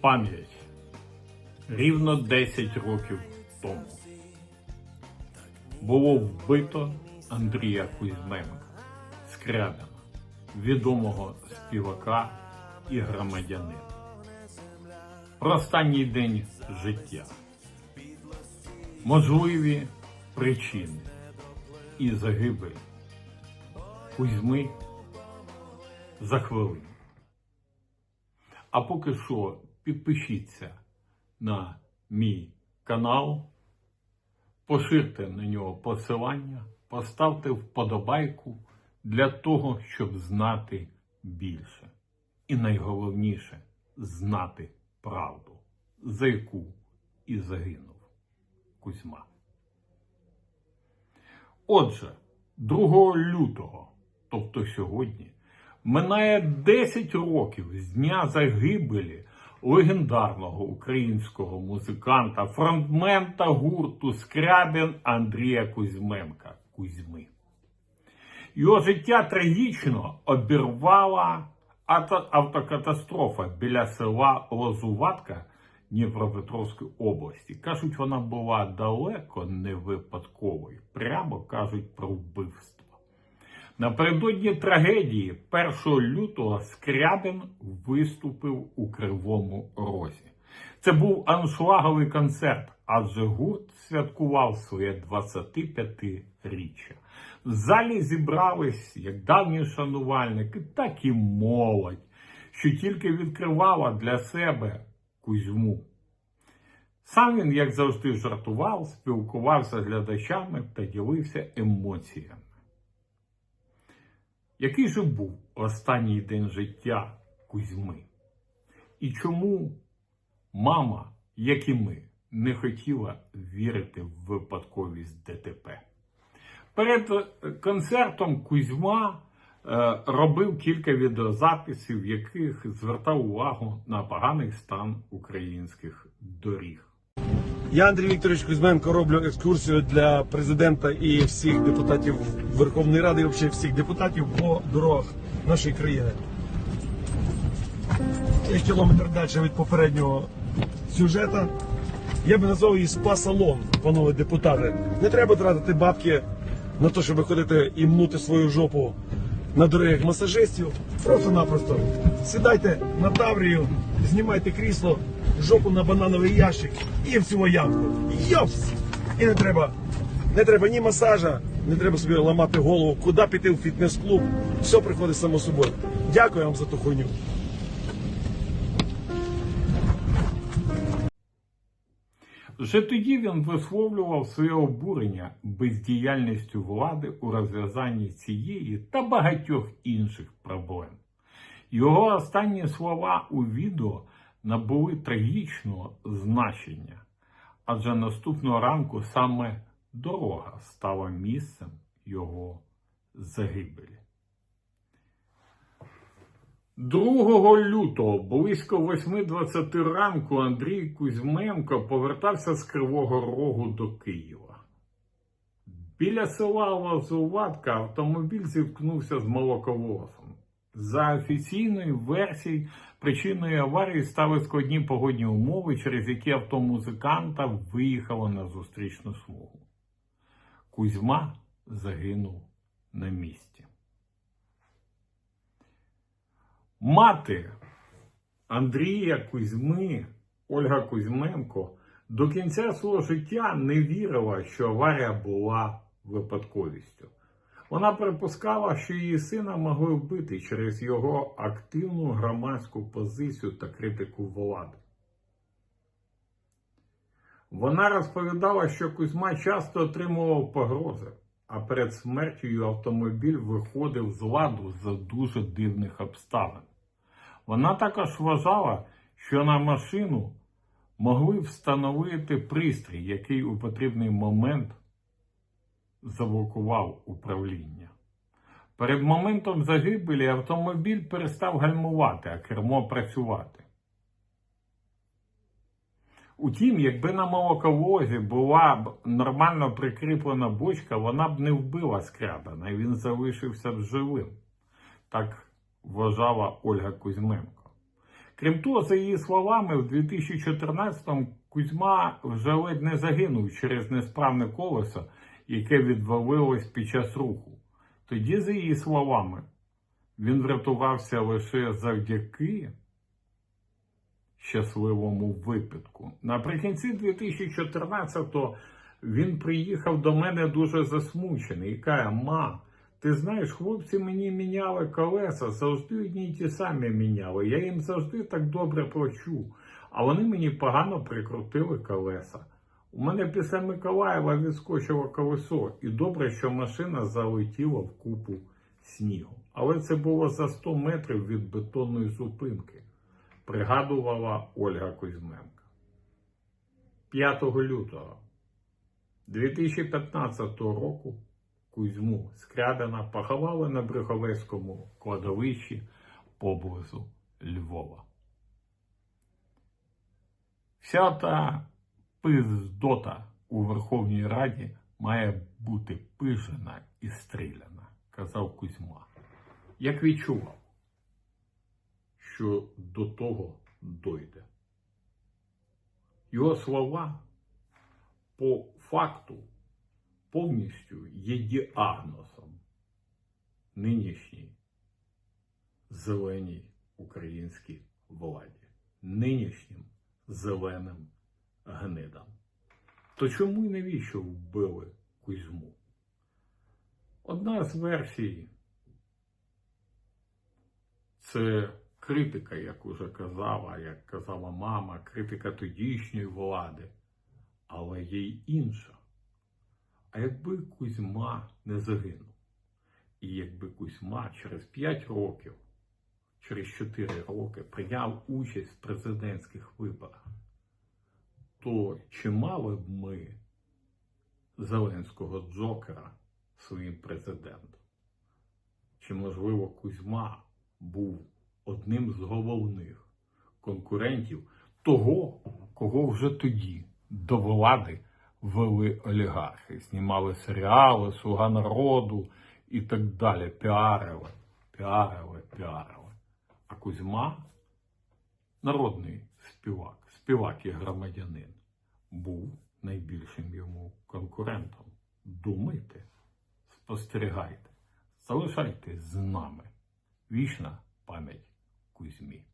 Пам'ять рівно 10 років тому було вбито Андрія Кузьменка Скрябина, відомого співака і громадянина. Про останній день життя, можливі причини і загибель Кузьми за хвилину. А поки що підпишіться на мій канал, поширте на нього посилання, поставте вподобайку для того, щоб знати більше. І найголовніше знати правду, за яку і загинув Кузьма. Отже, 2 лютого, тобто сьогодні, минає 10 років з дня загибелі легендарного українського музиканта, фронтмента гурту Скрябін Андрія Кузьменка Кузьми. Його життя трагічно обірвала автокатастрофа біля села Лозуватка Дніпропетровської області. Кажуть, вона була далеко не випадковою. Прямо кажуть про вбивство. Напередодні трагедії 1 лютого Скрябін виступив у Кривому Розі. Це був аншлаговий концерт, адже гурт святкував своє 25-річчя. В залі зібрались як давні шанувальники, так і молодь, що тільки відкривала для себе Кузьму. Сам він, як завжди, жартував, спілкувався з глядачами та ділився емоціями. Який же був останній день життя Кузьми? І чому мама, як і ми, не хотіла вірити в випадковість ДТП? Перед е, концертом Кузьма е, робив кілька відеозаписів, в яких звертав увагу на поганий стан українських доріг. Я, Андрій Вікторович Кузьменко, роблю екскурсію для президента і всіх депутатів Верховної Ради, і взагалі всіх депутатів по дорогах нашої країни. Я кілометр далі від попереднього сюжета. Я би назвав її спа-салон, панове депутати. Не треба тратити бабки на те, щоб ходити і мнути свою жопу на дорогах масажистів. Просто-напросто сідайте на таврію, знімайте крісло, жопу на банановий ящик і в цю ямку. Йопс! І не треба, не треба ні масажа, не треба собі ламати голову, куди піти в фітнес-клуб. Все приходить само собою. Дякую вам за ту хуйню. Вже тоді він висловлював своє обурення бездіяльністю влади у розв'язанні цієї та багатьох інших проблем. Його останні слова у відео набули трагічного значення, адже наступного ранку саме дорога стала місцем його загибелі. 2 лютого близько 8.20 ранку Андрій Кузьменко повертався з Кривого Рогу до Києва. Біля села Лазуватка автомобіль зіткнувся з молоковозом. За офіційною версією, причиною аварії стали складні погодні умови, через які автомузиканта виїхало на зустрічну смугу. Кузьма загинув на місці. Мати Андрія Кузьми, Ольга Кузьменко, до кінця свого життя не вірила, що аварія була випадковістю. Вона припускала, що її сина могли вбити через його активну громадську позицію та критику влади. Вона розповідала, що Кузьма часто отримував погрози, а перед смертю автомобіль виходив з ладу за дуже дивних обставин. Вона також вважала, що на машину могли встановити пристрій, який у потрібний момент заблокував управління. Перед моментом загибелі автомобіль перестав гальмувати, а кермо працювати. Утім, якби на молоковозі була б нормально прикріплена бочка, вона б не вбила Скрябина, і він залишився б живим. Так вважала Ольга Кузьменко. Крім того, за її словами, в 2014-му Кузьма вже ледь не загинув через несправне колесо, яке відвалилось під час руху. Тоді, за її словами, він врятувався лише завдяки щасливому випадку. Наприкінці 2014-го він приїхав до мене дуже засмучений і каже: Ма, ти знаєш, хлопці мені міняли колеса, завжди одні й ті самі міняли. Я їм завжди так добре плачу. А вони мені погано прикрутили колеса. У мене після Миколаєва відскочило колесо, і добре, що машина залетіла в купу снігу. Але це було за 100 метрів від бетонної зупинки, пригадувала Ольга Кузьменка. 5 лютого 2015 року Кузьму Скрябина поховали на Брюховецькому кладовищі поблизу Львова. Вся та пиздота у Верховній Раді має бути пижена і стріляна, казав Кузьма. Як відчував, що до того дойде. Його слова по факту повністю є діагнозом нинішній зеленій українській владі, нинішнім зеленим гнидам. То чому і навіщо вбили Кузьму? Одна з версій це критика, як уже казала, як казала мама, критика тодішньої влади, але є й інша. А якби Кузьма не загинув, і якби Кузьма через 5 років, через 4 роки прийняв участь в президентських виборах, то чи мали б ми Зеленського Джокера своїм президентом? Чи, можливо, Кузьма був одним з головних конкурентів того, кого вже тоді до влади вели олігархи, знімали серіали, Слуга народу і так далі. Піарили, піарили, піарили. А Кузьма, народний співак, співак і громадянин, був найбільшим йому конкурентом. Думайте, спостерігайте, залишайтесь з нами. Вічна пам'ять Кузьмі.